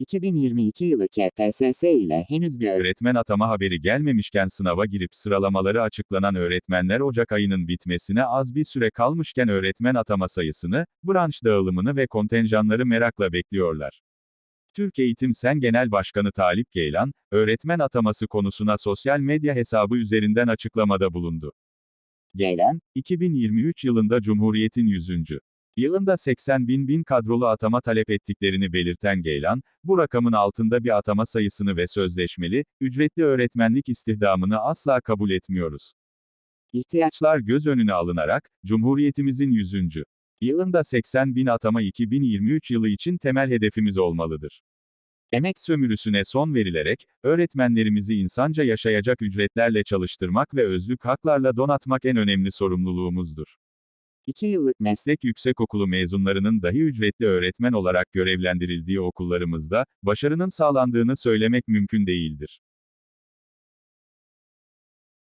2022 yılı KPSS ile henüz bir Öğretmen atama haberi gelmemişken sınava girip sıralamaları açıklanan öğretmenler Ocak ayının bitmesine az bir süre kalmışken öğretmen atama sayısını, branş dağılımını ve kontenjanları merakla bekliyorlar. Türk Eğitim Sen Genel Başkanı Talip Geylan, öğretmen ataması konusuna sosyal medya hesabı üzerinden açıklamada bulundu. gelen, 2023 yılında Cumhuriyet'in 100. yılında 80 bin bin kadrolu atama talep ettiklerini belirten Geylan, bu rakamın altında bir atama sayısını ve sözleşmeli, ücretli öğretmenlik istihdamını asla kabul etmiyoruz. İhtiyaçlar göz önüne alınarak, Cumhuriyetimizin 100. yılında 80 bin atama 2023 yılı için temel hedefimiz olmalıdır. Emek sömürüsüne son verilerek, öğretmenlerimizi insanca yaşayacak ücretlerle çalıştırmak ve özlük haklarla donatmak en önemli sorumluluğumuzdur. 2 yıllık meslek yüksekokulu mezunlarının dahi ücretli öğretmen olarak görevlendirildiği okullarımızda, başarının sağlandığını söylemek mümkün değildir.